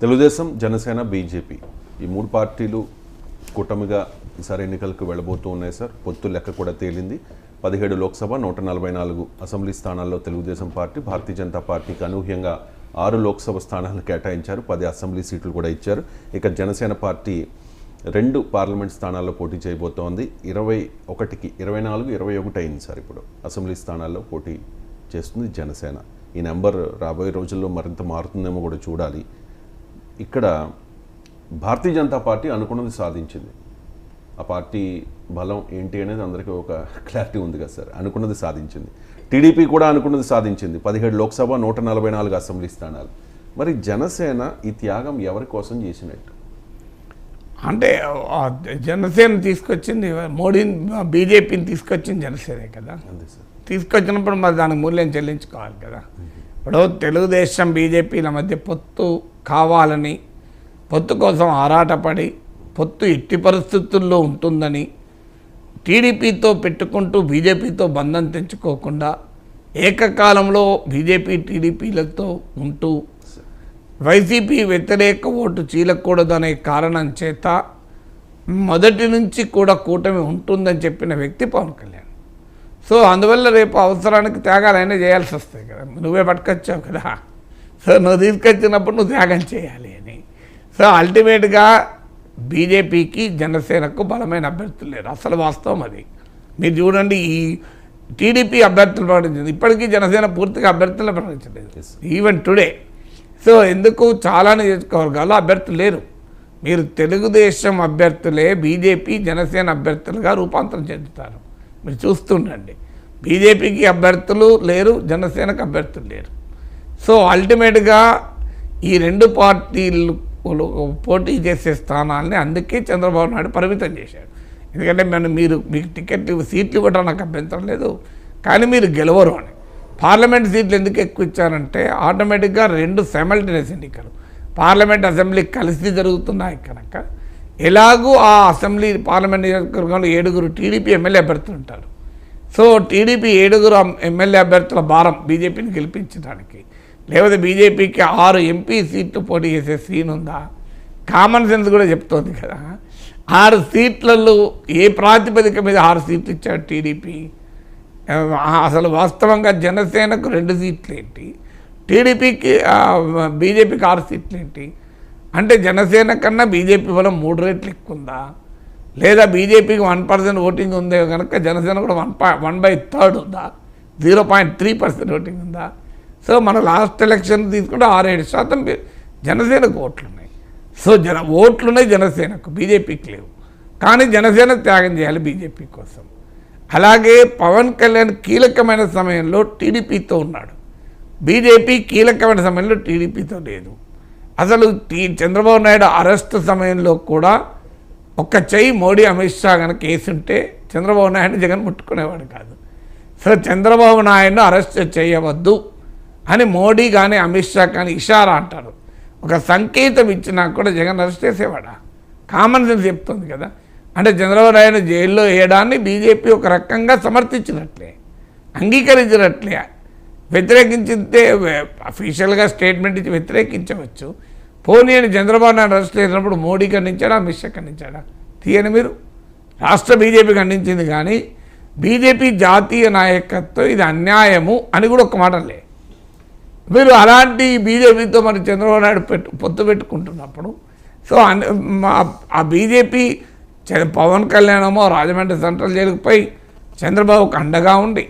Telugu Desam Janasena BJP ఈ మూడు పార్టీలు కూటమిగా ఈసారి ఎన్నికలకు వెళ్ళబోతూ ఉన్నాయి సార్. పొత్తు లెక్క కూడా తేలింది. పదిహేడు లోక్సభ నూట నలభై నాలుగు అసెంబ్లీ స్థానాల్లో తెలుగుదేశం పార్టీ భారతీయ జనతా పార్టీకి అనూహ్యంగా ఆరు లోక్సభ స్థానాలు కేటాయించారు. పది అసెంబ్లీ సీట్లు కూడా ఇచ్చారు. ఇక జనసేన పార్టీ రెండు పార్లమెంట్ స్థానాల్లో పోటీ చేయబోతోంది. ఇరవై ఒకటికి ఇరవై నాలుగు ఇరవై ఒకటి అయింది సార్ ఇప్పుడు అసెంబ్లీ స్థానాల్లో పోటీ చేస్తుంది జనసేన. ఈ నెంబర్ రాబోయే రోజుల్లో మరింత మారుతుందేమో కూడా చూడాలి. ఇక్కడ భారతీయ జనతా పార్టీ అనుకున్నది సాధించింది. ఆ పార్టీ బలం ఏంటి అనేది అందరికీ ఒక క్లారిటీ ఉంది కదా సార్. అనుకున్నది సాధించింది. టీడీపీ కూడా అనుకున్నది సాధించింది. పదిహేడు లోక్సభ నూట నలభై నాలుగు అసెంబ్లీ స్థానాలు. మరి జనసేన ఈ త్యాగం ఎవరి కోసం చేసినట్టు? అంటే జనసేన తీసుకొచ్చింది మోడీ బీజేపీని తీసుకొచ్చింది జనసేనే కదా. అంతే సార్. తీసుకొచ్చినప్పుడు మరి దానికి మూల్యం చెల్లించుకోవాలి కదా. ఇప్పుడు తెలుగుదేశం బీజేపీల మధ్య పొత్తు కావాలని పొత్తు కోసం ఆరాటపడి పొత్తు ఎట్టి పరిస్థితుల్లో ఉంటుందని టీడీపీతో పెట్టుకుంటూ బీజేపీతో బంధం తెంచుకోకుండా ఏకకాలంలో బీజేపీ టీడీపీలతో ఉంటూ వైసీపీ వ్యతిరేక ఓటు చీలకూడదనే కారణం చేత మొదటి నుంచి కూడా కూటమి ఉంటుందని చెప్పిన వ్యక్తి పవన్ కళ్యాణ్. సో అందువల్ల రేపు అవసరానికి త్యాగాలైనా చేయాల్సి వస్తాయి కదా. నువ్వే పట్టుకొచ్చావు కదా. సో నువ్వు తీసుకొచ్చినప్పుడు నువ్వు త్యాగం చేయాలి అని. సో అల్టిమేట్గా బీజేపీకి జనసేనకు బలమైన అభ్యర్థులు లేరు. అసలు వాస్తవం అది. మీరు చూడండి ఈ టీడీపీ అభ్యర్థులు ప్రకటించింది. ఇప్పటికీ జనసేన పూర్తిగా అభ్యర్థులు ప్రకటించలేదు. ఈవెన్ టుడే సో ఎందుకు? చాలా నియోజకవర్గాల్లో అభ్యర్థులు లేరు. మీరు తెలుగుదేశం అభ్యర్థులే బీజేపీ జనసేన అభ్యర్థులుగా రూపాంతరం చెందుతారు. మీరు చూస్తుండండి. బీజేపీకి అభ్యర్థులు లేరు జనసేనకు అభ్యర్థులు లేరు. సో అల్టిమేట్గా ఈ రెండు పార్టీలు పోటీ చేసే స్థానాల్ని అందుకే చంద్రబాబు నాయుడు పరిమితం చేశాడు. ఎందుకంటే మనం మీరు మీకు టికెట్ సీట్లు ఇవ్వడం నాకు అభ్యంతరం లేదు. కానీ మీరు గెలవరు అని. పార్లమెంట్ సీట్లు ఎందుకు ఎక్కువ ఇచ్చారంటే ఆటోమేటిక్గా రెండు సైమల్టేనియస్ ఎన్నికలు. పార్లమెంట్ అసెంబ్లీ కలిసి జరుగుతున్నాయి కనుక ఎలాగూ ఆ అసెంబ్లీ పార్లమెంట్ నియోజకవర్గంలో ఏడుగురు టీడీపీ ఎమ్మెల్యే అభ్యర్థులు ఉంటారు. సో టీడీపీ ఏడుగురు ఎమ్మెల్యే అభ్యర్థుల భారం బీజేపీని గెలిపించడానికి. లేకపోతే బీజేపీకి ఆరు ఎంపీ సీట్లు పోటీ చేసే సీన్ ఉందా? కామన్ సెన్స్ కూడా చెప్తోంది కదా. ఆరు సీట్లలో ఏ ప్రాతిపదిక మీద ఆరు సీట్లు ఇచ్చాడు టీడీపీ? అసలు వాస్తవంగా జనసేనకు రెండు సీట్లు ఏంటి టీడీపీకి బీజేపీకి ఆరు సీట్లు ఏంటి అంటే జనసేన కన్నా బీజేపీ బలం మూడు రెట్లు ఎక్కువ ఉందా లేదా బీజేపీకి వన్ పర్సెంట్ ఓటింగ్ ఉంది కనుక జనసేన కూడా వన్ పా వన్ బై థర్డ్ ఉందా? Zero point three percent voting ఉందా? సో మన లాస్ట్ ఎలక్షన్ తీసుకుంటే ఆరు ఏడు శాతం జనసేనకు ఓట్లు ఉన్నాయి సో జన ఓట్లు ఉన్నాయి జనసేనకు బీజేపీకి లేవు. కానీ జనసేన త్యాగం చేయాలి బీజేపీ కోసం. అలాగే పవన్ కళ్యాణ్ కీలకమైన సమయంలో టీడీపీతో ఉన్నాడు. బీజేపీ కీలకమైన సమయంలో టీడీపీతో లేదు. అసలు ఈ చంద్రబాబు నాయుడు అరెస్ట్ సమయంలో కూడా ఒక్క చెయ్యి మోడీ అమిత్ షా కనుక వేసుంటే చంద్రబాబు నాయుడు జగన్ ముట్టుకునేవాడు కాదు. సో చంద్రబాబు నాయుడును అరెస్ట్ చేయవద్దు అని మోడీ కానీ అమిత్ షా కానీ ఇషారా అంటారు. ఒక సంకేతం ఇచ్చినా కూడా జగన్ అరెస్ట్ చేసేవాడా? కామన్ సెన్స్ చెప్తుంది కదా. అంటే చంద్రబాబు నాయుడు జైల్లో వేయడాన్ని బీజేపీ ఒక రకంగా సమర్థించినట్లే అంగీకరించినట్లే. వ్యతిరేకించితే అఫీషియల్గా స్టేట్మెంట్ ఇచ్చి వ్యతిరేకించవచ్చు. పోనీ అని చంద్రబాబు నాయుడు అరెస్ట్ చేసినప్పుడు మోడీ ఖండించాడా అమిత్ షా ఖండించాడా? తీయని మీరు. రాష్ట్ర బీజేపీ ఖండించింది కానీ బీజేపీ జాతీయ నాయకత్వం ఇది అన్యాయము అని కూడా ఒక మాటలే మీరు అలాంటి బీజేపీతో మరి చంద్రబాబు నాయుడు పెట్టు పొత్తు పెట్టుకుంటున్నప్పుడు సో మా- ఆ బీజేపీ చ- పవన్ కళ్యాణమో రాజమండ్రి సెంట్రల్ జైలుకు పోయి చంద్రబాబుకు అండగా ఉండి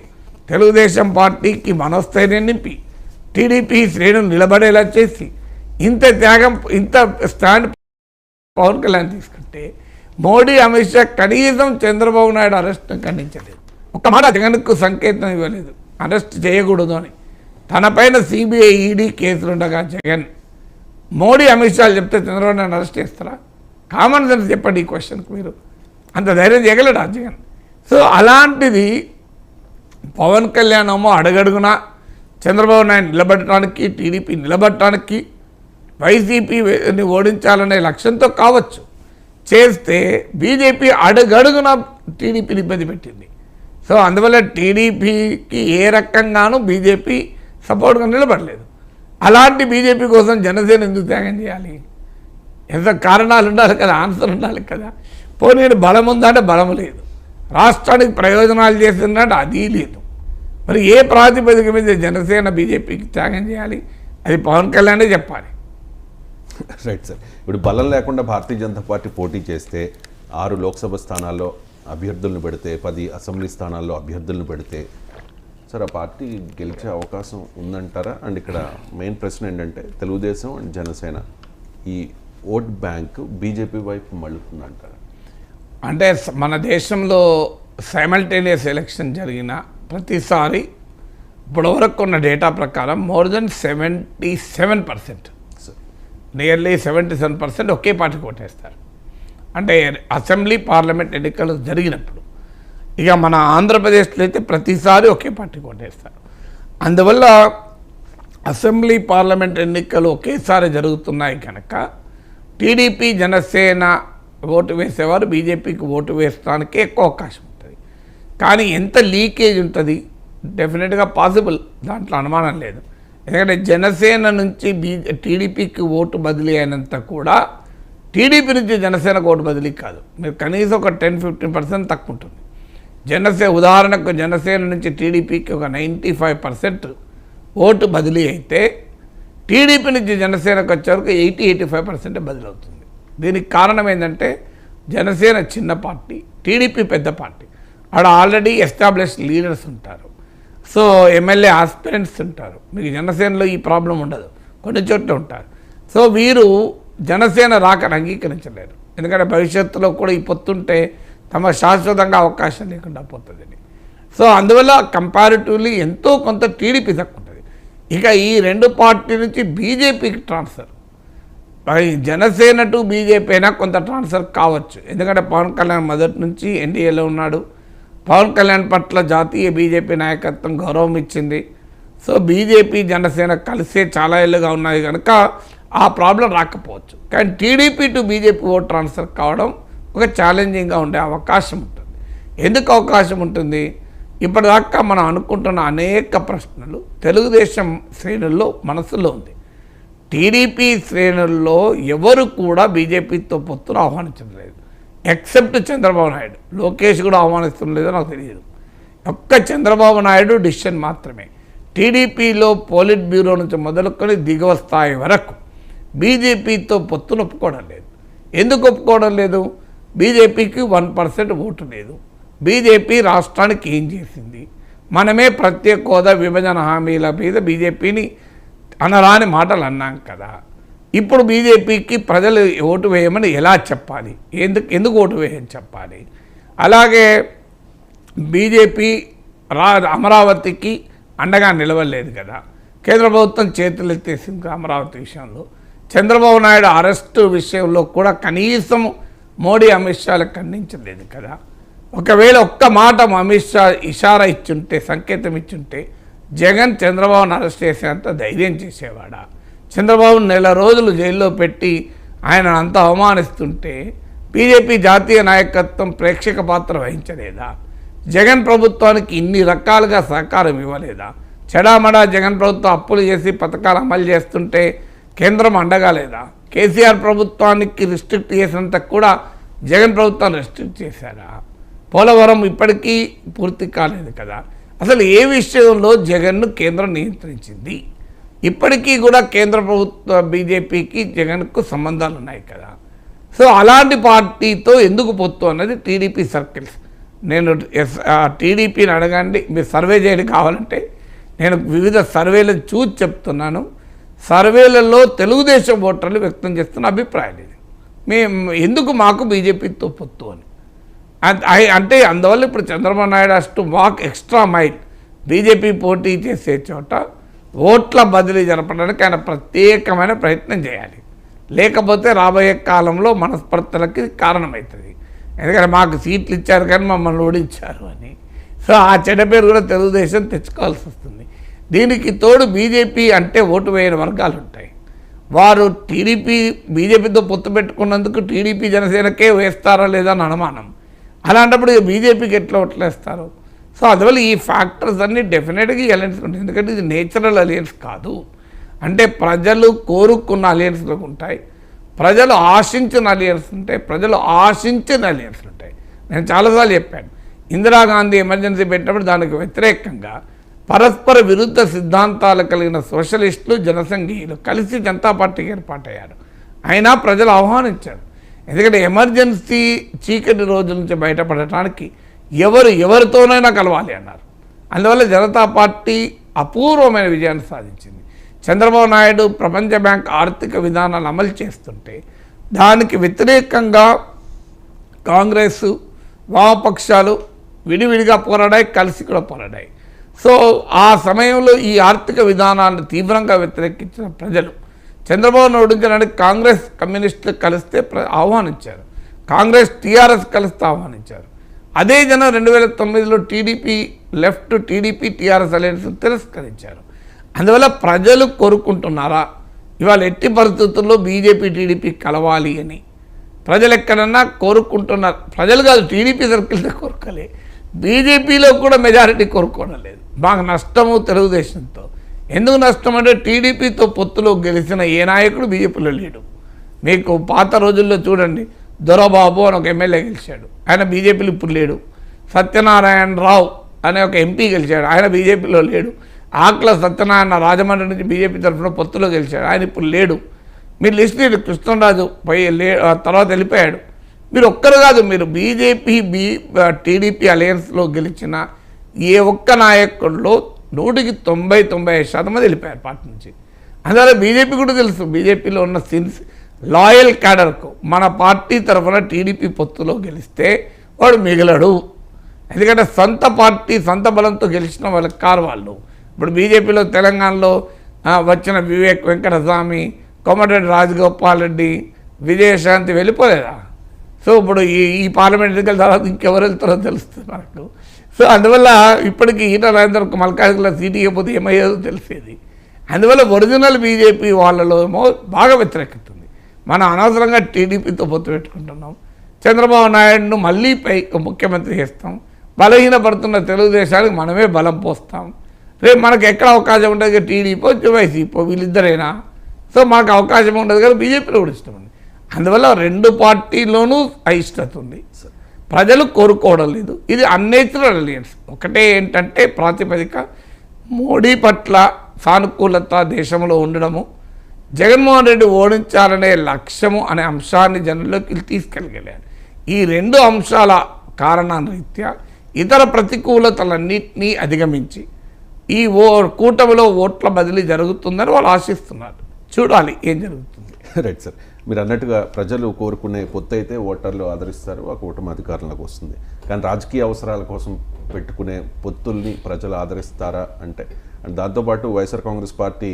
తెలుగుదేశం పార్టీకి మనస్థైర్యం నింపి టీడీపీ శ్రేణులు నిలబడేలా చేసి ఇంత త్యాగం ఇంత స్టాండ్ పవన్ కళ్యాణ్ తీసుకుంటే మోడీ అమిత్ షా కనీసం చంద్రబాబు నాయుడు అరెస్ట్ను ఖండించలేదు. ఒక్క మాట జగన్కు సంకేతం ఇవ్వలేదు. అరెస్ట్ చేయకూడదు అని. తనపైన సిబిఐ ఈడీ కేసులు ఉండగా జగన్ మోడీ అమిత్ షా చెప్తే చంద్రబాబు నాయుడు అరెస్ట్ చేస్తారా? కామన్ సెన్స్ చెప్పండి ఈ క్వశ్చన్కి మీరు. అంత ధైర్యం చేయగలడా జగన్? సో అలాంటిది పవన్ కళ్యాణ్ ఏమో అడగడుగునా చంద్రబాబు నాయుడు నిలబడటానికి టీడీపీ నిలబడటానికి వైసీపీని ఓడించాలనే లక్ష్యంతో కావచ్చు. చేస్తే బీజేపీ అడుగడుగున టీడీపీని ఇబ్బంది పెట్టింది. సో అందువల్ల టీడీపీకి ఏ రకంగానూ బీజేపీ సపోర్ట్గా నిలబడలేదు. అలాంటి బీజేపీ కోసం జనసేన ఎందుకు త్యాగం చేయాలి? ఎంత కారణాలు ఉండాలి కదా ఆన్సర్ ఉండాలి కదా. పోనీ బలం ఉందా అంటే బలం లేదు. రాష్ట్రానికి ప్రయోజనాలు చేసిందంటే అది లేదు. మరి ఏ ప్రాతిపదిక మీద జనసేన బీజేపీకి త్యాగం చేయాలి? అది పవన్ కళ్యాణే చెప్పాలి. Right sir. ఇప్పుడు బలం లేకుండా భారతీయ జనతా పార్టీ పోటీ చేస్తే ఆరు లోక్సభ స్థానాల్లో అభ్యర్థులను పెడితే పది అసెంబ్లీ స్థానాల్లో అభ్యర్థులను పెడితే సార్ ఆ పార్టీ గెలిచే అవకాశం ఉందంటారా? అండ్ ఇక్కడ మెయిన్ ప్రశ్న ఏంటంటే తెలుగుదేశం అండ్ జనసేన ఈ ఓట్ బ్యాంక్ బీజేపీ వైపు మళ్ళుతుందంటారా? అంటే మన దేశంలో సైమల్టేనియస్ ఎలక్షన్ జరిగిన ప్రతిసారి ఇప్పటివరకు ఉన్న డేటా ప్రకారం more than seventy seven percent nearly seventy seven percent ఒకే పార్టీకి ఓటేస్తారు. అంటే అసెంబ్లీ పార్లమెంట్ ఎన్నికలు జరిగినప్పుడు. ఇక మన ఆంధ్రప్రదేశ్లో అయితే ప్రతిసారి ఒకే పార్టీకి ఓటేస్తారు. అందువల్ల అసెంబ్లీ పార్లమెంట్ ఎన్నికలు ఒకేసారి జరుగుతున్నాయి కనుక టీడీపీ జనసేన ఓటు వేసేవారు బీజేపీకి ఓటు వేయడానికి ఎక్కువ అవకాశం ఉంటుంది. కానీ ఎంత లీకేజ్ ఉంటుంది డెఫినెట్గా పాసిబుల్ దాంట్లో అనుమానం లేదు. ఎందుకంటే జనసేన నుంచి బీ టీడీపీకి ఓటు బదిలీ అయినంత కూడా టీడీపీ నుంచి జనసేనకు ఓటు బదిలీ కాదు. మీరు కనీసం ఒక టెన్ ఫిఫ్టీన్ పర్సెంట్ తక్కువ ఉంటుంది. జనసేన ఉదాహరణకు జనసేన నుంచి టీడీపీకి ఒక నైంటీ ఫైవ్ పర్సెంట్ ఓటు బదిలీ అయితే టీడీపీ నుంచి జనసేనకు వచ్చేవరకు ఎయిటీ ఎయిటీ ఫైవ్ పర్సెంట్ బదిలీ అవుతుంది దీనికి కారణం ఏంటంటే జనసేన చిన్న పార్టీ టీడీపీ పెద్ద పార్టీ. ఆడ ఆల్రెడీ ఎస్టాబ్లిష్ లీడర్స్ ఉంటారు. సో ఎమ్మెల్యే ఆస్పిరెంట్స్ ఉంటారు. మీకు జనసేనలో ఈ ప్రాబ్లం ఉండదు. కొన్ని చోట్ల ఉంటారు. సో వీరు జనసేన రాకని అంగీకరించలేరు. ఎందుకంటే భవిష్యత్తులో కూడా ఈ పొత్తుంటే తమ శాశ్వతంగా అవకాశం లేకుండా పోతుందని. సో అందువల్ల కంపారిటివ్లీ ఎంతో కొంత టీడీపీ తక్కువ ఉంటుంది. ఇక ఈ రెండు పార్టీ నుంచి బీజేపీకి ట్రాన్స్ఫర్ మరి జనసేన టు బీజేపీ అయినా కొంత ట్రాన్స్ఫర్ కావచ్చు. ఎందుకంటే పవన్ కళ్యాణ్ మొదటి నుంచి ఎన్డీఏలో ఉన్నాడు. పవన్ కళ్యాణ్ పట్ల జాతీయ బీజేపీ నాయకత్వం గౌరవం ఇచ్చింది. సో బీజేపీ జనసేన కలిసే చాలా ఏళ్ళుగా ఉన్నాయి కనుక ఆ ప్రాబ్లం రాకపోవచ్చు. కానీ TDP to BJP vote transfer కావడం ఒక ఛాలెంజింగ్గా ఉండే అవకాశం ఉంటుంది. ఎందుకు అవకాశం ఉంటుంది? ఇప్పటిదాకా మనం అనుకుంటున్న అనేక ప్రశ్నలు తెలుగుదేశం శ్రేణుల్లో మనసులో ఉంది. టీడీపీ శ్రేణుల్లో ఎవరు కూడా బీజేపీతో పొత్తును ఆహ్వానించడం లేదు. ఎక్సెప్ట్ చంద్రబాబు నాయుడు. లోకేష్ కూడా ఆహ్వానిస్తుంది లేదో నాకు తెలియదు. ఒక్క చంద్రబాబు నాయుడు డిసిషన్ మాత్రమే. టీడీపీలో పోలిట్ బ్యూరో నుంచి మొదలుకొని దిగువ స్థాయి వరకు బీజేపీతో పొత్తును ఒప్పుకోవడం లేదు. ఎందుకు ఒప్పుకోవడం లేదు? బీజేపీకి వన్ పర్సెంట్ ఓటు లేదు. బీజేపీ రాష్ట్రానికి ఏం చేసింది? మనమే ప్రత్యేక హోదా విభజన హామీల మీద బీజేపీని అనరాని మాటలు అన్నాం కదా. ఇప్పుడు బీజేపీకి ప్రజలు ఓటు వేయమని ఎలా చెప్పాలి? ఎందుకు ఎందుకు ఓటు వేయని చెప్పాలి? అలాగే బీజేపీ రా అమరావతికి అండగా నిలవలేదు కదా. కేంద్ర ప్రభుత్వం చేతులు ఎత్తేసింది అమరావతి విషయంలో. చంద్రబాబు నాయుడు అరెస్టు విషయంలో కూడా కనీసం మోడీ అమిత్ షాలకు ఖండించలేదు కదా. ఒకవేళ ఒక్క మాట అమిత్ షా ఇషారా ఇచ్చుంటే సంకేతం ఇచ్చుంటే జగన్ చంద్రబాబును అరెస్ట్ చేసినంత ధైర్యం చేసేవాడా? చంద్రబాబు నెల రోజులు జైల్లో పెట్టి ఆయన అంత అవమానిస్తుంటే బీజేపీ జాతీయ నాయకత్వం ప్రేక్షక పాత్ర వహించలేదా? జగన్ ప్రభుత్వానికి ఇన్ని రకాలుగా సహకారం ఇవ్వలేదా? చెడామడా జగన్ ప్రభుత్వం అప్పులు చేసి పథకాలు అమలు చేస్తుంటే కేంద్రం అండగాలేదా కేసీఆర్ ప్రభుత్వానికి రిస్ట్రిక్ట్ చేసినంత కూడా జగన్ ప్రభుత్వం రిస్ట్రిక్ట్ చేశారా? పోలవరం ఇప్పటికీ పూర్తి కాలేదు కదా. అసలు ఏ విషయంలో జగన్ను కేంద్రం నియంత్రించింది? ఇప్పటికీ కూడా కేంద్ర ప్రభుత్వ బీజేపీకి జగన్కు సంబంధాలు ఉన్నాయి కదా. సో అలాంటి పార్టీతో ఎందుకు పొత్తు అన్నది టీడీపీ సర్కిల్స్. నేను ఎస్ టీడీపీని అడగండి మీరు సర్వే చేయడం కావాలంటే. నేను వివిధ సర్వేలను చూసి చెప్తున్నాను. సర్వేలలో తెలుగుదేశం ఓటర్లు వ్యక్తం చేస్తున్న అభిప్రాయం ఇది. మేము ఎందుకు మాకు బీజేపీతో పొత్తు అని? అంటే అందువల్ల ఇప్పుడు Chandrababu Naidu has to walk extra mile BJP పోటీ చేసే చోట ఓట్ల బదిలీ జరపడానికి ఆయన ప్రత్యేకమైన ప్రయత్నం చేయాలి. లేకపోతే రాబోయే కాలంలో మనస్పర్ధలకి కారణమవుతుంది. ఎందుకంటే మాకు సీట్లు ఇచ్చారు కానీ మమ్మల్ని ఓడించారు అని. సో ఆ చెడ్డ పేరు కూడా తెలుగుదేశం తెచ్చుకోవాల్సి వస్తుంది. దీనికి తోడు బీజేపీ అంటే ఓటు వేయని వర్గాలు ఉంటాయి. వారు టీడీపీ బీజేపీతో పొత్తు పెట్టుకున్నందుకు టీడీపీ జనసేనకే వేస్తారా లేదా అని అనుమానం. అలాంటప్పుడు ఇక బీజేపీకి ఎట్లా ఓట్లేస్తారు? సో అందువల్ల ఈ ఫ్యాక్టర్స్ అన్నీ డెఫినెట్గా అలయన్స్ ఉంటాయి. ఎందుకంటే ఇది నేచురల్ అలయన్స్ కాదు. అంటే ప్రజలు కోరుకున్న అలయన్స్లు ఉంటాయి. ప్రజలు ఆశించిన అలియన్స్ ఉంటాయి. ప్రజలు ఆశించిన అలియన్స్లు ఉంటాయి. నేను చాలాసార్లు చెప్పాను. ఇందిరాగాంధీ ఎమర్జెన్సీ పెట్టినప్పుడు దానికి వ్యతిరేకంగా పరస్పర విరుద్ధ సిద్ధాంతాలు కలిగిన సోషలిస్టులు జనసంఘీయులు కలిసి జనతా పార్టీకి ఏర్పాటయ్యారు. అయినా ప్రజలు ఆహ్వానించారు. ఎందుకంటే ఎమర్జెన్సీ చీకటి రోజుల నుంచి బయటపడటానికి ఎవరు ఎవరితోనైనా కలవాలి అన్నారు. అందువల్ల జనతా పార్టీ అపూర్వమైన విజయాన్ని సాధించింది. చంద్రబాబు నాయుడు ప్రపంచ బ్యాంక్ ఆర్థిక విధానాలు అమలు చేస్తుంటే దానికి వ్యతిరేకంగా కాంగ్రెస్ వామపక్షాలు విడివిడిగా పోరాడాయి కలిసి కూడా పోరాడాయి. సో ఆ సమయంలో ఈ ఆర్థిక విధానాన్ని తీవ్రంగా వ్యతిరేకించిన ప్రజలు చంద్రబాబు నాయుడు గారు కాంగ్రెస్ కమ్యూనిస్టులు కలిస్తే ఆహ్వానించారు. కాంగ్రెస్ టీఆర్ఎస్ కలిస్తే ఆహ్వానించారు. అదే జనం రెండు వేల తొమ్మిదిలో TDP left TDP TRS alliance తిరస్కరించారు. అందువల్ల ప్రజలు కోరుకుంటున్నారా? ఇవాళ ఎట్టి పరిస్థితుల్లో బీజేపీ టీడీపీ కలవాలి అని. ప్రజలు ఎక్కడన్నా కోరుకుంటున్నారు ప్రజలు కాదు టీడీపీ సర్కిల్తో కోరుకోలే. బీజేపీలో కూడా మెజారిటీ కోరుకోవడం లేదు మాకు నష్టము తెలుగుదేశంతో. ఎందుకు నష్టం అంటే టీడీపీతో పొత్తులో గెలిచిన ఏ నాయకుడు బీజేపీలో లేడు. మీకు పాత రోజుల్లో చూడండి దొరబాబు అని ఒక ఎమ్మెల్యే గెలిచాడు. ఆయన బీజేపీలో ఇప్పుడు లేడు. సత్యనారాయణ రావు అనే ఒక ఎంపీ గెలిచాడు. ఆయన బీజేపీలో లేడు. ఆకల సత్యనారాయణ రాజమండ్రి నుంచి బీజేపీ తరఫున పొత్తులో గెలిచాడు. ఆయన ఇప్పుడు లేడు. మీరు లిస్ట్ కృష్ణరాజు పై లే ఆ తర్వాత వెళ్ళిపోయాడు. మీరు ఒక్కరు కాదు మీరు బీజేపీ బీ టీడీపీ అలయన్స్లో గెలిచిన ఏ ఒక్క నాయకుల్లో నూటికి తొంభై తొంభై ఐదు శాతం మంది వెళ్ళిపోయారు పార్టీ నుంచి. అందువల్ల బీజేపీ కూడా తెలుసు బీజేపీలో ఉన్న సిన్స్ లాయల్ క్యాడర్కు మన పార్టీ తరఫున టీడీపీ పొత్తులో గెలిస్తే వాడు మిగలడు. ఎందుకంటే సొంత పార్టీ సొంత బలంతో గెలిచిన వాళ్ళకి కారు వాళ్ళు. ఇప్పుడు బీజేపీలో తెలంగాణలో వచ్చిన వివేక్ వెంకటస్వామి కోమటిరెడ్డి రాజగోపాల్ రెడ్డి విజయశాంతి వెళ్ళిపోలేదా? సో ఇప్పుడు ఈ ఈ పార్లమెంట్ ఎన్నికల తర్వాత ఇంకెవరు వెళ్తారో తెలుస్తుంది మనకు. సో అందువల్ల ఇప్పటికీ ఈట రాజేంద్ర మల్కాజ్గిరిలో సీటు ఇవ్వకపోతే ఏమయ్యేదో తెలిసేది. అందువల్ల ఒరిజినల్ బీజేపీ వాళ్ళలో ఏమో బాగా వ్యతిరేకత ఉంది మనం అనవసరంగా టీడీపీతో పొత్తు పెట్టుకుంటున్నాం. చంద్రబాబు నాయుడును మళ్ళీ పై ముఖ్యమంత్రి చేస్తాం. బలహీనపడుతున్న తెలుగుదేశానికి మనమే బలం పోస్తాం. రేపు మనకు ఎక్కడ అవకాశం ఉండదు టీడీపీ వైసీపీ వీళ్ళిద్దరైనా? సో మాకు అవకాశం ఉండదు కదా బీజేపీలో కూడా ఇష్టం ఉంది. అందువల్ల రెండు పార్టీలోనూ అయిష్టత ఉంది. ప్రజలు కోరుకోవడం లేదు. ఇది అన్నేచురల్ అలియన్స్. ఒకటే ఏంటంటే ప్రాతిపదిక మోడీ పట్ల సానుకూలత దేశంలో ఉండడము జగన్మోహన్ రెడ్డి ఓడించాలనే లక్ష్యము అనే అంశాన్ని జనంలోకి తీసుకెళ్ళగలిగారు. ఈ రెండు అంశాల కారణానరీత్యా ఇతర ప్రతికూలతలన్నింటినీ అధిగమించి ఈ ఓ కూటమిలో ఓట్ల బదిలీ జరుగుతుందని వాళ్ళు ఆశిస్తున్నారు. చూడాలి ఏం జరుగుతుంది. Right sir. మీరు అన్నట్టుగా ప్రజలు కోరుకునే పొత్తు అయితే ఓటర్లు ఆదరిస్తారు ఆ కూటమి అధికారంలోకి వస్తుంది. కానీ రాజకీయ అవసరాల కోసం పెట్టుకునే పొత్తుల్ని ప్రజలు ఆదరిస్తారా అంటే? అండ్ దాంతోపాటు వైఎస్ఆర్ కాంగ్రెస్ పార్టీ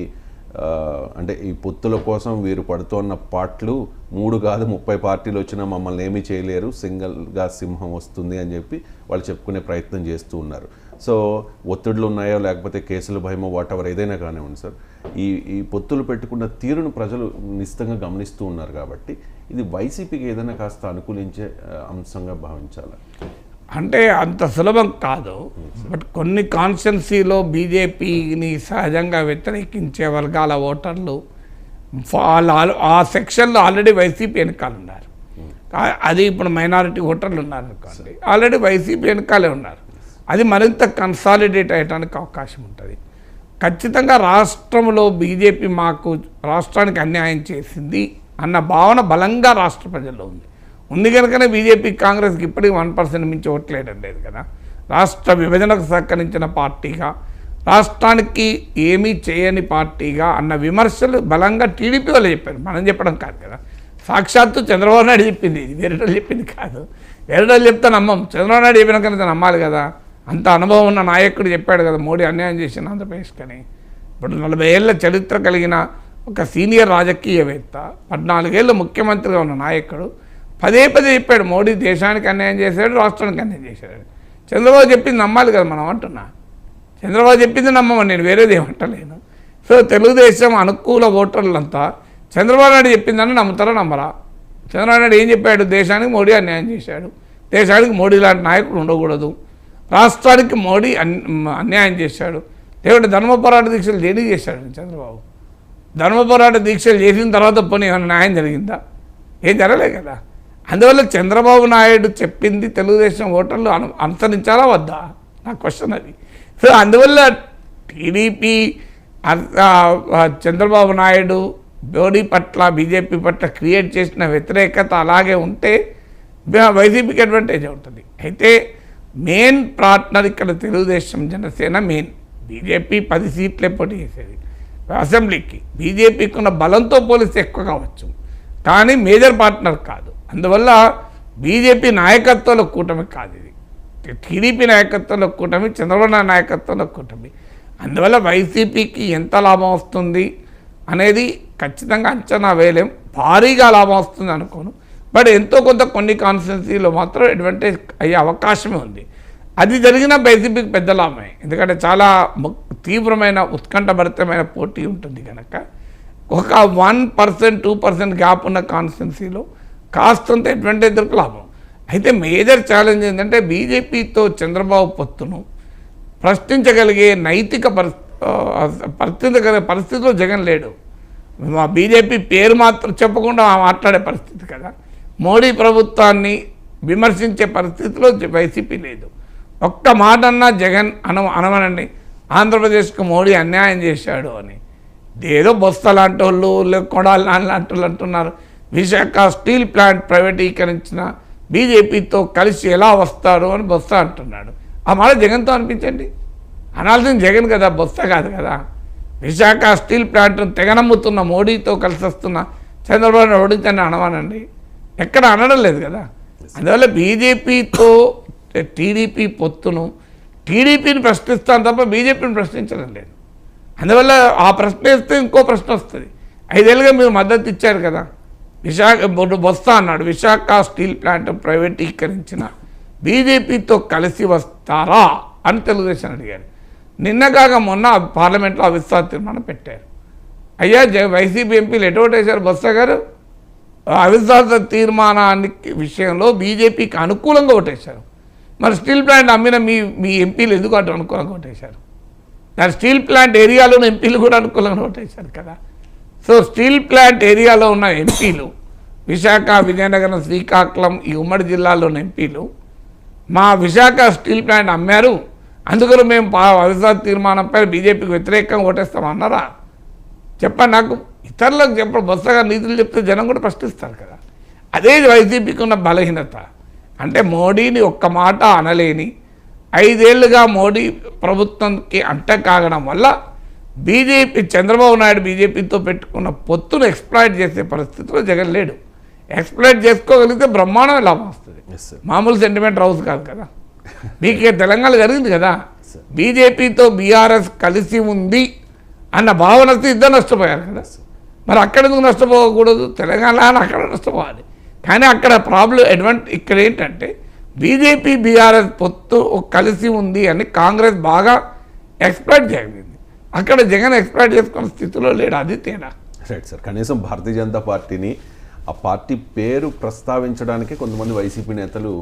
అంటే ఈ పొత్తుల కోసం వీరు పడుతున్న పాటలు మూడు కాదు ముప్పై పార్టీలు వచ్చినా మమ్మల్ని ఏమీ చేయలేరు సింగిల్గా సింహం వస్తుంది అని చెప్పి వాళ్ళు చెప్పుకునే ప్రయత్నం చేస్తూ ఉన్నారు. సో ఒత్తిడులు ఉన్నాయో లేకపోతే కేసుల భయమో వాట్ ఎవర్ ఏదైనా కానివ్వండి సార్ ఈ ఈ పొత్తులు పెట్టుకున్న తీరును ప్రజలు నిశ్చితంగా గమనిస్తూ ఉన్నారు కాబట్టి ఇది వైసీపీకి ఏదైనా కాస్త అనుకూలించే అంశంగా భావించాలి? అంటే అంత సులభం కాదు బట్ కొన్ని కాన్స్టిట్యున్సీలో బీజేపీని సహజంగా వ్యతిరేకించే వర్గాల ఓటర్లు వాళ్ళ ఆ సెక్షన్లో ఆల్రెడీ వైసీపీ వెనకాల ఉన్నారు. అది ఇప్పుడు మైనారిటీ ఓటర్లు ఉన్నారు అనుకోండి ఆల్రెడీ వైసీపీ వెనకాలే ఉన్నారు. అది మరింత కన్సాలిడేట్ అయ్యడానికి అవకాశం ఉంటుంది. ఖచ్చితంగా రాష్ట్రంలో బీజేపీ మాకు రాష్ట్రానికి అన్యాయం చేసింది అన్న భావన బలంగా రాష్ట్ర ప్రజల్లో ఉంది. ఉంది కనుకనే బీజేపీ కాంగ్రెస్కి ఇప్పటికీ వన్ పర్సెంట్ మించి ఓట్లేయడం లేదు కదా. రాష్ట్ర విభజనకు సహకరించిన పార్టీగా రాష్ట్రానికి ఏమీ చేయని పార్టీగా అన్న విమర్శలు బలంగా టీడీపీ వాళ్ళు చెప్పారు. మనం చెప్పడం కాదు కదా. సాక్షాత్తు చంద్రబాబు నాయుడు చెప్పింది ఇది. వేరేటోళ్ళు చెప్పింది కాదు. వేరేటోళ్ళు చెప్తే నమ్మం. చంద్రబాబు నాయుడు చెప్పిన కనుక నమ్మాలి కదా. అంత అనుభవం ఉన్న నాయకుడు చెప్పాడు కదా మోడీ అన్యాయం చేసిన ఆంధ్రప్రదేశ్కని ఇప్పుడు నలభై ఏళ్ళ చరిత్ర కలిగిన ఒక సీనియర్ రాజకీయవేత్త పద్నాలుగేళ్ళు ముఖ్యమంత్రిగా ఉన్న నాయకుడు పదే పదే చెప్పాడు మోడీ దేశానికి అన్యాయం చేశాడు రాష్ట్రానికి అన్యాయం చేశాడు. చంద్రబాబు చెప్పింది నమ్మాలి కదా మనం అంటున్నా. చంద్రబాబు చెప్పింది నమ్మమని నేను వేరేది ఏమంటలేను సో తెలుగుదేశం అనుకూల ఓటర్లంతా చంద్రబాబు నాయుడు చెప్పిందని నమ్ముతారా నమ్మరా? చంద్రబాబు నాయుడు ఏం చెప్పాడు? దేశానికి మోడీ అన్యాయం చేశాడు. దేశానికి మోడీ లాంటి నాయకుడు ఉండకూడదు. రాష్ట్రానికి మోడీ అన్- అన్యాయం చేశాడు. లేకుంటే ధర్మపోరాట దీక్షలు దేనికి చేశాడు? చంద్రబాబు. ధర్మపోరాట దీక్షలు చేసిన తర్వాత పోనీ ఏమైనా న్యాయం జరిగిందా? ఏం జరగలేదు కదా. అందువల్ల చంద్రబాబు నాయుడు చెప్పింది తెలుగుదేశం ఓటర్లు అను అనుసరించాలా వద్దా? నా క్వశ్చన్ అది. సో అందువల్ల టీడీపీ చంద్రబాబు నాయుడు మోడీ పట్ల బీజేపీ పట్ల క్రియేట్ చేసిన వ్యతిరేకత అలాగే ఉంటే వైసీపీకి అడ్వాంటేజ్ ఉంటుంది. అయితే మెయిన్ పార్ట్నర్ ఇక్కడ తెలుగుదేశం జనసేన మెయిన్. బీజేపీ పది సీట్లే పోటీ చేసేది. అసెంబ్లీకి బీజేపీకి ఉన్న బలంతో పోలిస్తే ఎక్కువ కావచ్చు. కానీ మేజర్ పార్ట్నర్ కాదు. అందువల్ల బీజేపీ నాయకత్వంలో కూటమి కాదు ఇది. టీడీపీ నాయకత్వంలో కూటమి చంద్రబాబు నాయకత్వంలో కూటమి. అందువల్ల వైసీపీకి ఎంత లాభం వస్తుంది అనేది ఖచ్చితంగా అంచనా వేయలేం. భారీగా లాభం వస్తుంది అనుకోను. బట్ ఎంతో కొంత కొన్ని కాన్స్టిట్యున్సీలో మాత్రం అడ్వాంటేజ్ అయ్యే అవకాశమే ఉంది. అది జరిగిన వైసీపీకి పెద్ద లాభమే. ఎందుకంటే చాలా తీవ్రమైన ఉత్కంఠభరితమైన పోటీ ఉంటుంది కనుక ఒక one percent two percent gap ఉన్న కాన్స్టిట్యున్సీలో కాస్తంత అడ్వాంటేజ్ దొరకు లాభం. అయితే మేజర్ ఛాలెంజ్ ఏంటంటే బీజేపీతో చంద్రబాబు పొత్తును ప్రశ్నించగలిగే నైతిక పరిస్థితి పరిస్థితి పరిస్థితిలో జగన్ లేడు. మా బీజేపీ పేరు మాత్రం చెప్పకుండా మాట్లాడే పరిస్థితి కదా. మోడీ ప్రభుత్వాన్ని విమర్శించే పరిస్థితిలో వైసీపీ లేదు. ఒక్క మాట అన్నా జగన్ అన అనవనండి ఆంధ్రప్రదేశ్కు మోడీ అన్యాయం చేశాడు అని. ఏదో బొత్స లాంటి వాళ్ళు లేక కొడాలి నాని లాంటి వాళ్ళు అంటున్నారు. విశాఖ స్టీల్ ప్లాంట్ ప్రైవేటీకరించిన బీజేపీతో కలిసి ఎలా వస్తారు అని బొత్స అంటున్నాడు. ఆ మాట జగన్తో అనిపించండి. అనాల్సింది జగన్ కదా బొత్స కాదు కదా. విశాఖ స్టీల్ ప్లాంట్ను తెగనమ్ముతున్న మోడీతో కలిసి వస్తున్న చంద్రబాబు నాయుడు ఓడించని అనవానండి ఎక్కడ అనడం లేదు కదా. అందువల్ల బీజేపీతో టీడీపీ పొత్తును టీడీపీని ప్రశ్నిస్తాను తప్ప బీజేపీని ప్రశ్నించడం లేదు. అందువల్ల ఆ ప్రశ్న వేస్తే ఇంకో ప్రశ్న వస్తుంది. ఐదేళ్ళుగా మీరు మద్దతు ఇచ్చారు కదా. విశాఖ వస్తా అన్నాడు. విశాఖ స్టీల్ ప్లాంట్ ప్రైవేటీకరించిన బీజేపీతో కలిసి వస్తారా అని తెలుగుదేశం అడిగారు. నిన్న కాక మొన్న పార్లమెంట్లో అవిశ్వాస తీర్మానం పెట్టారు. అయ్యా వైసీపీ ఎంపీలు ఎటువంటి వేశారు బొత్స గారు? అవిశ్వాస తీర్మానానికి విషయంలో బీజేపీకి అనుకూలంగా ఓటేశారు. మరి స్టీల్ ప్లాంట్ అమ్మిన మీ మీ ఎంపీలు ఎందుకు అటు అనుకూలంగా ఓటేశారు? మరి స్టీల్ ప్లాంట్ ఏరియాలోని ఎంపీలు కూడా అనుకూలంగా ఓటేశారు కదా. సో స్టీల్ ప్లాంట్ ఏరియాలో ఉన్న ఎంపీలు విశాఖ విజయనగరం శ్రీకాకుళం ఈ ఉమ్మడి జిల్లాలోని ఎంపీలు మా విశాఖ స్టీల్ ప్లాంట్ అమ్మారు అందుకని మేము పా- అవిశ్వాస తీర్మానంపై బీజేపీకి వ్యతిరేకంగా ఓటేస్తామన్నారా? చెప్పండి నాకు. ఇతరులకు చెప్పడం బొత్సగా నీతులు చెప్తే జనం కూడా ప్రశ్నిస్తారు కదా. అదే వైసీపీకి ఉన్న బలహీనత. అంటే మోడీని ఒక్క మాట అనలేని ఐదేళ్ళుగా మోడీ ప్రభుత్వంకి అంట కాగడం వల్ల బీజేపీ చంద్రబాబు నాయుడు బీజేపీతో పెట్టుకున్న పొత్తును ఎక్స్ప్లాయిట్ చేసే పరిస్థితిలో జగన్ లేడు. ఎక్స్ప్లాయిట్ చేసుకోగలిగితే బ్రహ్మాండమే లాభం వస్తుంది. మామూలు సెంటిమెంట్ హౌస్ కాదు కదా. మీకు తెలంగాణ జరిగింది కదా. బీజేపీతో బీఆర్ఎస్ కలిసి ఉంది అన్న భావనతో ఇద్దరు నష్టపోయారు కదా. మరి అక్కడ ఎందుకు నష్టపోకూడదు? తెలంగాణ అక్కడ నష్టపోవాలి. కానీ అక్కడ ప్రాబ్లం అడ్వాంట్ ఇక్కడ ఏంటంటే బీజేపీ బీఆర్ఎస్ పొత్తు కలిసి ఉంది అని కాంగ్రెస్ బాగా ఎక్స్ప్లైట్ చేయగలిగింది అక్కడ జగన్ ఎక్స్ప్లైట్ చేసుకున్న స్థితిలో లేడు అది తేడా. రైట్ సార్ కనీసం భారతీయ జనతా పార్టీని ఆ పార్టీ పేరు ప్రస్తావించడానికి కొంతమంది వైసీపీ నేతలు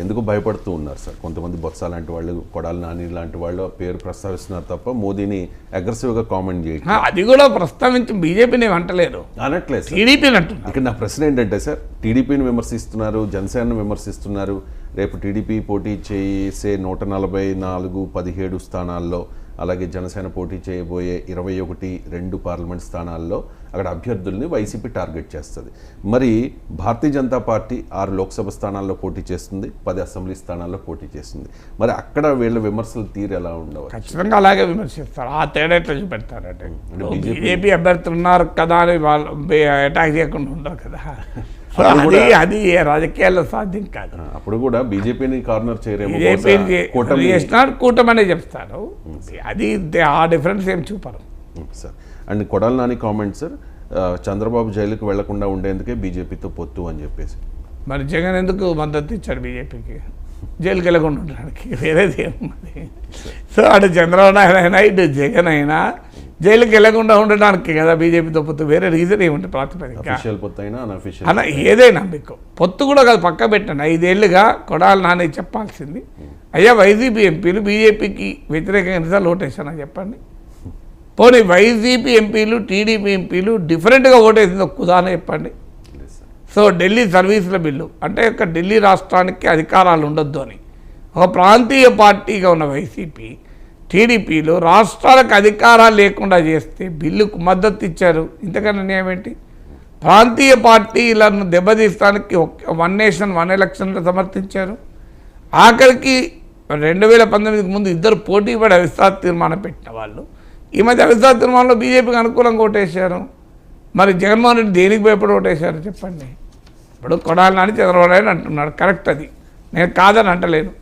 ఎందుకు భయపడుతూ ఉన్నారు సార్? కొంతమంది బొత్స లాంటి వాళ్ళు కొడాలి నాని లాంటి వాళ్ళు పేరు ప్రస్తావిస్తున్నారు తప్ప మోదీని అగ్రెసివ్గా కామెంట్ చేయడం ఆ, అది కూడా ప్రస్తావించి బీజేపీని వంటలేరు అనట్లేదు టీడీపీని అంటున్నారు. ఇక్కడ నా ప్రశ్న ఏంటంటే సార్ టీడీపీని విమర్శిస్తున్నారు జనసేనను విమర్శిస్తున్నారు. రేపు టీడీపీ పోటీ చేసే నూట నలభై నాలుగు పదిహేడు స్థానాల్లో అలాగే జనసేన పోటీ చేయబోయే ఇరవై ఒకటి రెండు పార్లమెంట్ స్థానాల్లో అక్కడ అభ్యర్థుల్ని వైసీపీ టార్గెట్ చేస్తుంది. మరి భారతీయ జనతా పార్టీ ఆరు లోక్సభ స్థానాల్లో పోటీ చేస్తుంది పది అసెంబ్లీ స్థానాల్లో పోటీ చేస్తుంది. మరి అక్కడ వీళ్ళ విమర్శల తీరు ఎలా ఉండవచ్చు? ఖచ్చితంగా అలాగే విమర్శిస్తారు. ఆ తేడా ఎట్లా చూపెడతారంటే బీజేపీ అభ్యర్థులు ఉన్నారు కదా అని వాళ్ళు అటాక్ చేయకుండా ఉండరు కదా. అది అది రాజకీయాల్లో సాధ్యం కాదు. అప్పుడు కూడా బీజేపీని కార్నర్ చేయరేమో కూటమి చేసినారు కూటమనే చెప్తారు. అది ఆ డిఫరెన్స్ ఏం చూపరు. Sir. And Kodali Nani comment sir Chandrababu జైలుకు వెళ్ళకుండా ఉండేందుకే బీజేపీతో పొత్తు అని చెప్పేసి. మరి జగన్ ఎందుకు మద్దతు ఇచ్చాడు బీజేపీకి? జైలుకి వెళ్ళకుండా ఉండడానికి. వేరేది ఏమున్నది సో అటు చంద్రబాబు నాయుడు అయినా ఇటు జగన్ అయినా జైలుకి వెళ్ళకుండా ఉండడానికి కదా బీజేపీతో పొత్తు. వేరే రీజన్ ఏముంటుంది ప్రాతిపదిక? అఫీషియల్ పొత్తు అయినా అన్అఫీషియల్ అలా ఏదైనా మీకు పొత్తు కూడా కాదు పక్క పెట్టండి. ఐదేళ్ళుగా కొడాలి నాని చెప్పాల్సింది. అయ్యా వైసీపీ ఎంపీలు బీజేపీకి వ్యతిరేకంగా ఎన్నిసార్లు ఓటేసానని చెప్పండి. పోనీ వైసీపీ ఎంపీలు టీడీపీ ఎంపీలు డిఫరెంట్గా ఓటేసింది ఒక చెప్పండి. సో ఢిల్లీ సర్వీసుల బిల్లు అంటే ఒక ఢిల్లీ రాష్ట్రానికి అధికారాలు ఉండొద్దు అని. ఒక ప్రాంతీయ పార్టీగా ఉన్న వైసీపీ టీడీపీలో రాష్ట్రాలకు అధికారాలు లేకుండా చేస్తే బిల్లుకు మద్దతు ఇచ్చారు. ఇంతకన్నా న్యాయం ఏంటి? ప్రాంతీయ పార్టీలను దెబ్బతీస్తానికి ఒక వన్ నేషన్ వన్ ఎలక్షన్లు సమర్థించారు. ఆఖరికి రెండు వేల పంతొమ్మిదికి ముందు ఇద్దరు పోటీ పడే అవిశ్వాస తీర్మానం పెట్టిన వాళ్ళు ఈ మధ్య అవిశ్వాస తీర్మానంలో బీజేపీకి అనుకూలంగా ఓటేశారు. మరి జగన్మోహన్ రెడ్డి దేనికి భయపడి ఓటేశారు చెప్పండి? ఇప్పుడు కొడాలి నాని చంద్రబాబు నాయుడు అంటున్నాడు. కరెక్ట్ అది. నేను కాదని అంటలేను.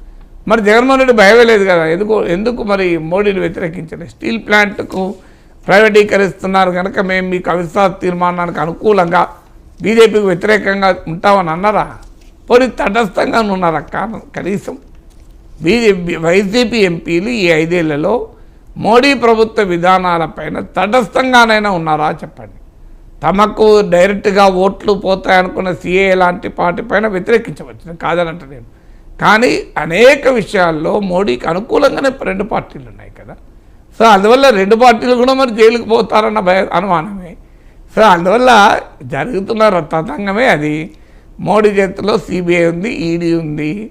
మరి జగన్మోహన్ రెడ్డి భయమే లేదు కదా? ఎందుకు ఎందుకు మరి మోడీని వ్యతిరేకించలేదు? స్టీల్ ప్లాంట్కు ప్రైవేటీకరిస్తున్నారు కనుక మేము మీకు అవిశ్వాస తీర్మానానికి అనుకూలంగా బీజేపీకి వ్యతిరేకంగా ఉంటామని అన్నారా? పోనీ తటస్థంగా ఉన్నారా? కారణం కనీసం బీజేపీ వైసీపీ ఎంపీలు ఈ ఐదేళ్ళలో మోడీ ప్రభుత్వ విధానాలపైన తటస్థంగానైనా ఉన్నారా చెప్పండి. తమకు డైరెక్ట్గా ఓట్లు పోతాయనుకున్న సిఏ లాంటి పార్టీ పైన వ్యతిరేకించవచ్చు కాదనంట నేను. కానీ అనేక విషయాల్లో మోడీకి అనుకూలంగానే రెండు పార్టీలు ఉన్నాయి కదా. సో అందువల్ల రెండు పార్టీలు కూడా మరి జైలుకు పోతారన్న భయ అనుమానమే. సో అందువల్ల జరుగుతున్న తతంగమే అది. మోడీ చేతిలో సిబిఐ ఉంది ఈడీ ఉంది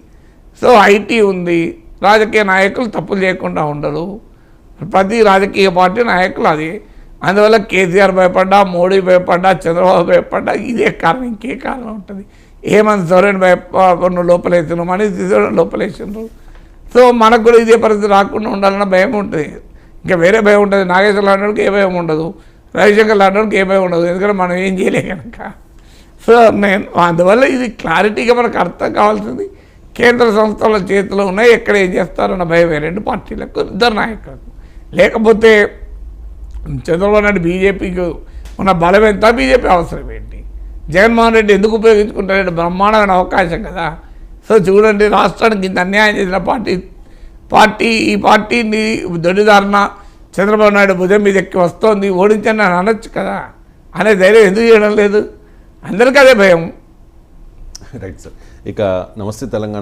సో ఐటీ ఉంది. రాజకీయ నాయకులు తప్పులు చేయకుండా ఉండరు. ప్రతి రాజకీయ పార్టీ నాయకులు అది. అందువల్ల కేసీఆర్ భయపడ్డా మోడీ భయపడ్డా చంద్రబాబు భయపడ్డా ఇదే కారణం ఇంకే కారణం ఉంటుంది. ఏమని సోరేన్ భయపడు లోపలేసినారు మనీష్ సిసోడిని లోపలేసినారు. సో మనకు కూడా ఇదే పరిస్థితి రాకుండా ఉండాలన్న భయం ఉంటుంది. ఇంకా వేరే భయం ఉంటుంది. నాగేశ్వర లాంటి ఏ భయం ఉండదు. రవిశంకర్ లాంటి ఏ భయం ఉండదు. ఎందుకంటే మనం ఏం చేయలే కనుక. సో నేను అందువల్ల ఇది క్లారిటీగా మనకు అర్థం కావాల్సింది. కేంద్ర సంస్థల చేతిలో ఉన్నాయి ఎక్కడ ఏం చేస్తారన్న భయం రెండు పార్టీలకు ఇద్దరు నాయకులకు. లేకపోతే చంద్రబాబు నాయుడు బీజేపీకి ఉన్న బలం ఎంత? బీజేపీ అవసరం ఏంటి? జగన్మోహన్ రెడ్డి ఎందుకు ఉపయోగించుకుంటారంటే బ్రహ్మాండమైన అవకాశం కదా. సో చూడండి రాష్ట్రానికి ఇంత అన్యాయం చేసిన పార్టీ పార్టీ ఈ పార్టీని దొడిదారణ చంద్రబాబు నాయుడు భుజం మీద ఎక్కి వస్తోంది ఓడించండి అని అనొచ్చు కదా. అనే ధైర్యం ఎందుకు చేయడం లేదు? అందరికీ అదే భయం. Right sir. ఇక నమస్తే తెలంగాణ